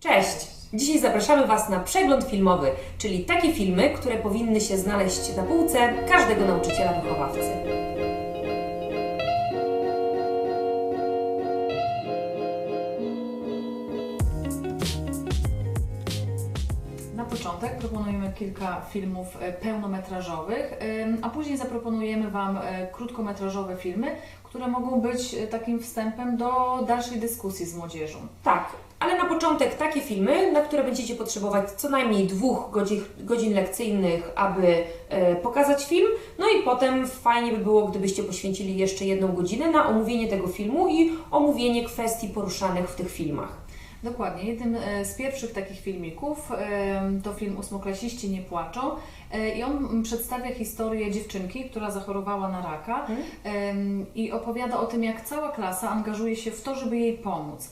Cześć! Dzisiaj zapraszamy Was na przegląd filmowy, czyli takie filmy, które powinny się znaleźć na półce każdego nauczyciela wychowawcy. Na początek proponujemy kilka filmów e, pełnometrażowych, a później zaproponujemy Wam e, krótkometrażowe filmy, które mogą być e, takim wstępem do dalszej dyskusji z młodzieżą. Tak, ale na początek takie filmy, na które będziecie potrzebować co najmniej dwóch godzin, godzin lekcyjnych, aby e, pokazać film. No i potem fajnie by było, gdybyście poświęcili jeszcze jedną godzinę na omówienie tego filmu i omówienie kwestii poruszanych w tych filmach. Dokładnie, jednym e, z pierwszych takich filmików em, to film Ósmoklasiści nie płaczą e, i on przedstawia historię dziewczynki, która zachorowała na raka em, i opowiada o tym, jak cała klasa angażuje się w to, żeby jej pomóc.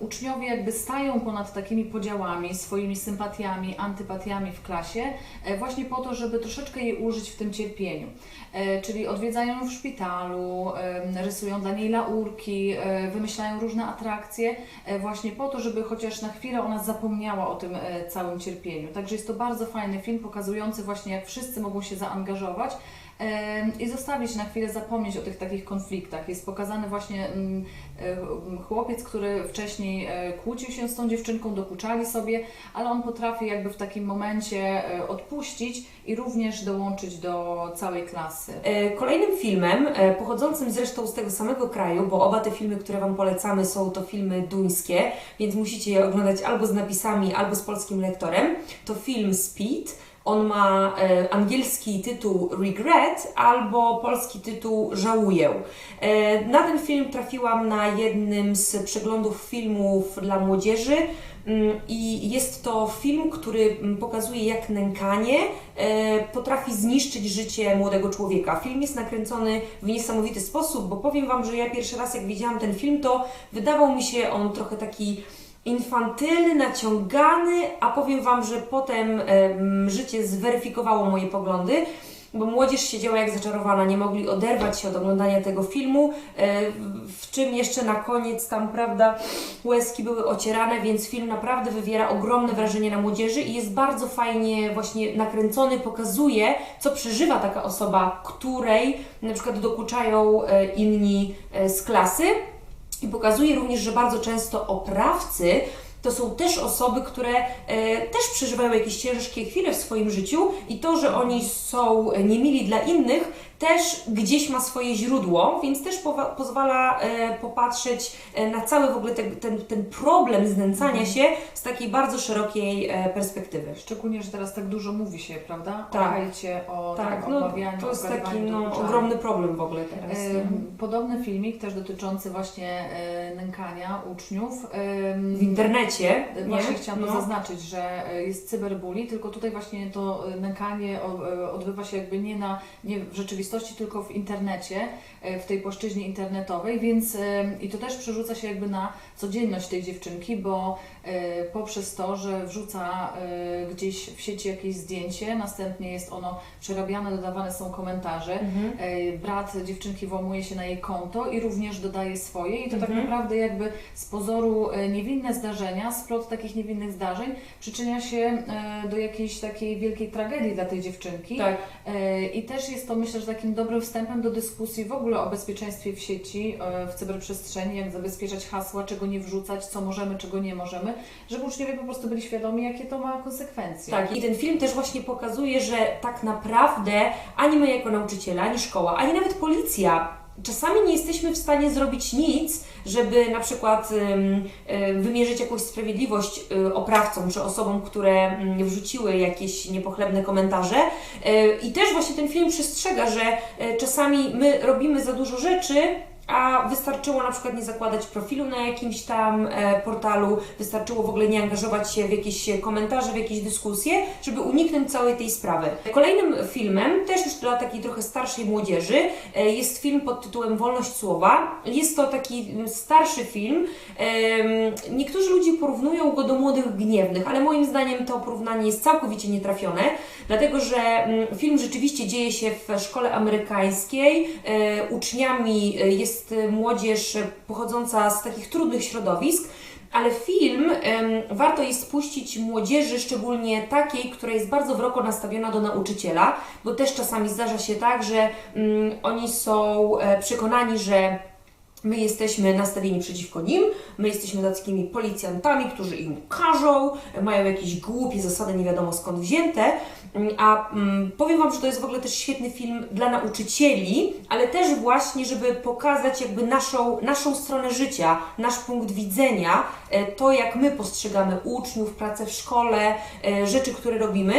Uczniowie jakby stają ponad takimi podziałami, swoimi sympatiami, antypatiami w klasie, e, właśnie po to, żeby troszeczkę jej użyć w tym cierpieniu. E, Czyli odwiedzają ją w szpitalu, rysują dla niej laurki, e, wymyślają różne atrakcje, właśnie po to, żeby chociaż na chwilę ona zapomniała o tym całym cierpieniu. Także jest to bardzo fajny film pokazujący właśnie, jak wszyscy mogą się zaangażować i zostawić na chwilę zapomnieć o tych takich konfliktach. Jest pokazany właśnie mm, e, chłopiec, który wcześniej e, kłócił się z tą dziewczynką, dokuczali sobie, ale on potrafi jakby w takim momencie e, odpuścić i również dołączyć do całej klasy. Kolejnym filmem, pochodzącym zresztą z tego samego kraju, bo oba te filmy, które Wam polecamy, są to filmy duńskie, więc musicie je oglądać albo z napisami, albo z polskim lektorem, to film Speed. On ma e, angielski tytuł Regret albo polski tytuł Żałuję. E, na ten film trafiłam na jednym z przeglądów filmów dla młodzieży. Mm, I jest to film, który pokazuje, jak nękanie e, potrafi zniszczyć życie młodego człowieka. Film jest nakręcony w niesamowity sposób, bo powiem Wam, że ja pierwszy raz, jak widziałam ten film, to wydawał mi się on trochę taki infantylny, naciągany, a powiem Wam, że potem em, życie zweryfikowało moje poglądy. Bo młodzież siedziała jak zaczarowana, nie mogli oderwać się od oglądania tego filmu, e, w czym jeszcze na koniec tam, prawda, łezki były ocierane, więc film naprawdę wywiera ogromne wrażenie na młodzieży i jest bardzo fajnie właśnie nakręcony, pokazuje, co przeżywa taka osoba, której na przykład dokuczają e, inni e, z klasy i pokazuje również, że bardzo często oprawcy to są też osoby, które e, też przeżywają jakieś ciężkie chwile w swoim życiu i to, że oni są niemili dla innych, też gdzieś ma swoje źródło, więc też pozwala e, popatrzeć e, na cały w ogóle te, ten, ten problem znęcania się z takiej bardzo szerokiej e, perspektywy. Szczególnie, że teraz tak dużo mówi się, prawda? Tak. O hejcie, o Tak, takim no to jest taki no, ogromny problem w ogóle teraz. Em, Podobny filmik, też dotyczący właśnie e, nękania uczniów. em, W internecie, Właśnie nie? chciałam to No. zaznaczyć, że e, jest cyberbully, tylko tutaj właśnie to e, nękanie e, odbywa się jakby nie, na, nie w rzeczywistości, tylko w internecie, e, w tej płaszczyźnie internetowej, więc e, i to też przerzuca się jakby na codzienność tej dziewczynki, bo e, poprzez to, że wrzuca gdzieś w sieci jakieś zdjęcie, następnie jest ono przerabiane, dodawane są komentarze, Mhm. Brat dziewczynki włamuje się na jej konto i również dodaje swoje i to tak Mhm. naprawdę jakby z pozoru niewinne zdarzenia, splot takich niewinnych zdarzeń przyczynia się do jakiejś takiej wielkiej tragedii dla tej dziewczynki Tak. I też jest to myślę, że takim dobrym wstępem do dyskusji w ogóle o bezpieczeństwie w sieci, e, w cyberprzestrzeni, jak zabezpieczać hasła, czego nie wrzucać, co możemy, czego nie możemy, żeby uczniowie po prostu byli świadomi, jakie to ma konsekwencje. Tak, i ten film też właśnie pokazuje, że tak naprawdę ani my jako nauczyciele, ani szkoła, ani nawet policja czasami nie jesteśmy w stanie zrobić nic, żeby na przykład ym, wymierzyć jakąś sprawiedliwość y, oprawcom czy osobom, które mm, wrzuciły jakieś niepochlebne komentarze. Y, I też właśnie ten film przestrzega, że y, czasami my robimy za dużo rzeczy, a wystarczyło na przykład nie zakładać profilu na jakimś tam e, portalu, wystarczyło w ogóle nie angażować się w jakieś komentarze, w jakieś dyskusje, żeby uniknąć całej tej sprawy. Kolejnym filmem, też już dla takiej trochę starszej młodzieży, e, jest film pod tytułem Wolność Słowa. Jest to taki mm, starszy film. Niektórzy ludzie porównują go do Młodych Gniewnych, ale moim zdaniem to porównanie jest całkowicie nietrafione, dlatego że mm, film rzeczywiście dzieje się w szkole amerykańskiej. E, Uczniami e, jest e, młodzież e, pochodząca z takich trudnych środowisk. Ale film em, warto jest spuścić młodzieży, szczególnie takiej, która jest bardzo wroko nastawiona do nauczyciela, bo też czasami zdarza się tak, że mm, oni są e, przekonani, że my jesteśmy nastawieni przeciwko nim, my jesteśmy takimi policjantami, którzy im każą, mają jakieś głupie zasady, nie wiadomo skąd wzięte. Mm, A mm, powiem Wam, że to jest w ogóle też świetny film dla nauczycieli, ale też właśnie, żeby pokazać jakby naszą, naszą stronę życia, nasz punkt widzenia, e, to jak my postrzegamy uczniów, pracę w szkole, e, rzeczy, które robimy.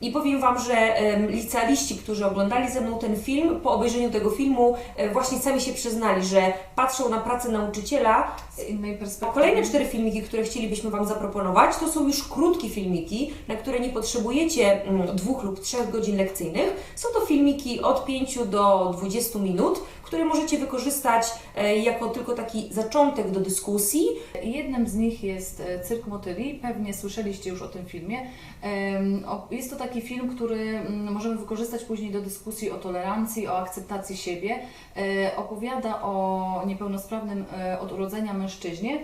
I powiem Wam, że licealiści, którzy oglądali ze mną ten film, po obejrzeniu tego filmu e, właśnie sami się przyznali, że patrzą na pracę nauczyciela Z innej a perspektywy. kolejne cztery filmiki, które chcielibyśmy Wam zaproponować, to są już krótkie filmiki, na które nie potrzebujecie mm, dwóch lub trzech godzin lekcyjnych. Są to filmiki od 5 do 20 minut, które możecie wykorzystać e, jako tylko taki zaczątek do dyskusji. Jednym z nich jest e, Cyrk Motyli, pewnie słyszeliście już o tym filmie. Jest to taki film, który mm, możemy wykorzystać później do dyskusji o tolerancji, o akceptacji siebie. E, Opowiada o niepełnosprawnym od urodzenia mężczyźnie,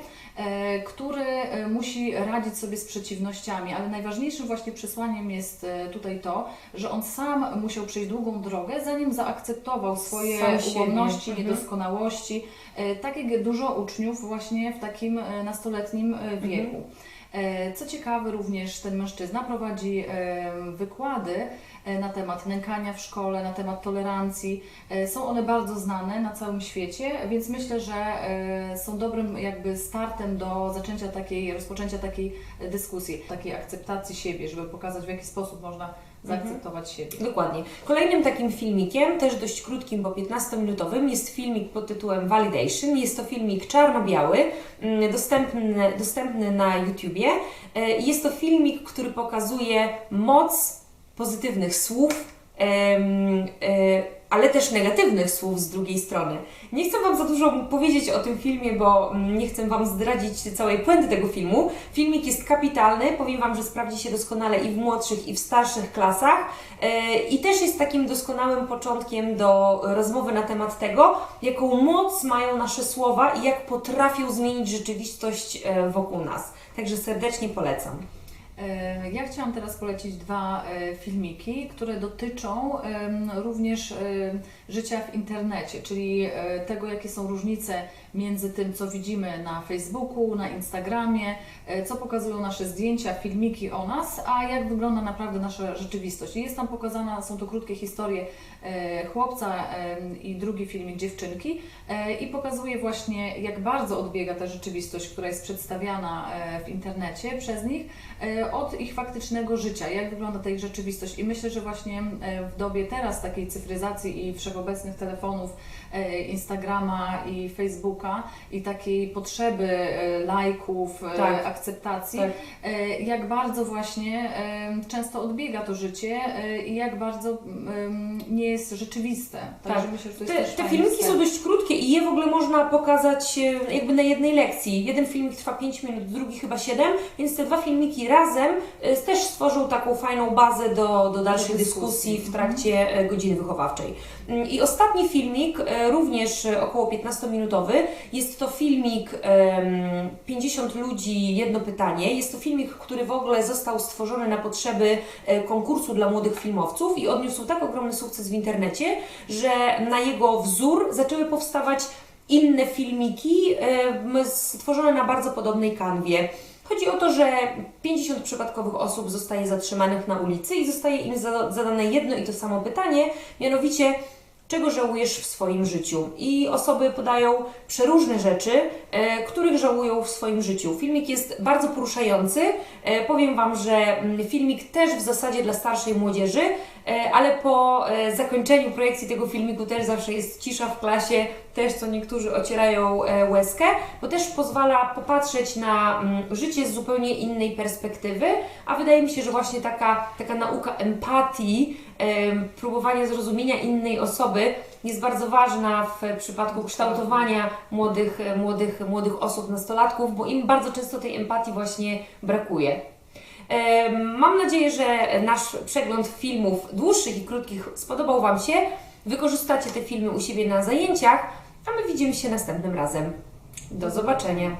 który musi radzić sobie z przeciwnościami, ale najważniejszym właśnie przesłaniem jest e, tutaj to, że on sam musiał przejść długą drogę, zanim zaakceptował swoje ułomności, Mhm. niedoskonałości, e, tak jak dużo uczniów właśnie w takim e, nastoletnim e, wieku. E, Co ciekawe, również ten mężczyzna prowadzi e, wykłady e, na temat nękania w szkole, na temat tolerancji. E, Są one bardzo znane na całym świecie, więc myślę, że e, są dobrym jakby startem do zaczęcia takiej, rozpoczęcia takiej e, dyskusji, takiej akceptacji siebie, żeby pokazać w jaki sposób można zaakceptować siebie. Dokładnie. Kolejnym takim filmikiem, też dość krótkim, bo 15-minutowym, jest filmik pod tytułem Validation. Jest to filmik czarno-biały, mm, dostępny, dostępny na YouTubie. E, Jest to filmik, który pokazuje moc pozytywnych słów, ale też negatywnych słów z drugiej strony. Nie chcę Wam za dużo powiedzieć o tym filmie, bo mm, nie chcę Wam zdradzić całej puenty tego filmu. Filmik jest kapitalny, powiem Wam, że sprawdzi się doskonale i w młodszych, i w starszych klasach. E, I też jest takim doskonałym początkiem do rozmowy na temat tego, jaką moc mają nasze słowa i jak potrafią zmienić rzeczywistość e, wokół nas. Także serdecznie polecam. E, Ja chciałam teraz polecić dwa e, filmiki, które dotyczą również życia w internecie, czyli e, tego, jakie są różnice między tym, co widzimy na Facebooku, na Instagramie, e, co pokazują nasze zdjęcia, filmiki o nas, a jak wygląda naprawdę nasza rzeczywistość. Jest tam pokazana, są to krótkie historie e, chłopca i drugi filmik dziewczynki i pokazuje właśnie, jak bardzo odbiega ta rzeczywistość, która jest przedstawiana w internecie przez nich, od ich faktycznego życia, jak wygląda ta ich rzeczywistość. I myślę, że właśnie w dobie teraz takiej cyfryzacji i wszechobecnych telefonów, e, Instagrama i Facebooka i takiej potrzeby e, lajków, e, Tak. akceptacji, Tak. jak bardzo właśnie często odbiega to życie i jak bardzo nie jest rzeczywiste. Także Tak. myślę, że to jest Te, te filmiki są dość krótkie i je w ogóle można pokazać jakby na jednej lekcji. Jeden filmik trwa 5 minut, drugi chyba 7, więc te dwa filmiki razem też stworzą taką fajną bazę do, do dalszej dyskusji w trakcie godziny wychowawczej. I ostatni filmik, e, również e, około 15-minutowy, jest to filmik em, 50 ludzi, jedno pytanie. Jest to filmik, który w ogóle został stworzony na potrzeby e, konkursu dla młodych filmowców i odniósł tak ogromny sukces w internecie, że na jego wzór zaczęły powstawać inne filmiki stworzone na bardzo podobnej kanwie. Chodzi o to, że 50 przypadkowych osób zostaje zatrzymanych na ulicy i zostaje im za- zadane jedno i to samo pytanie, mianowicie czego żałujesz w swoim życiu. I osoby podają przeróżne rzeczy, e, których żałują w swoim życiu. Filmik jest bardzo poruszający. E, powiem Wam, że mm, filmik też w zasadzie dla starszej młodzieży, ale po e, zakończeniu projekcji tego filmiku też zawsze jest cisza w klasie, też co niektórzy ocierają e, łezkę, bo też pozwala popatrzeć na mm, życie z zupełnie innej perspektywy, a wydaje mi się, że właśnie taka, taka nauka empatii, em, próbowania zrozumienia innej osoby jest bardzo ważna w przypadku kształtowania młodych, e, młodych, młodych osób, nastolatków, bo im bardzo często tej empatii właśnie brakuje. Mam nadzieję, że nasz przegląd filmów dłuższych i krótkich spodobał Wam się. Wykorzystacie te filmy u siebie na zajęciach, a my widzimy się następnym razem. Do zobaczenia.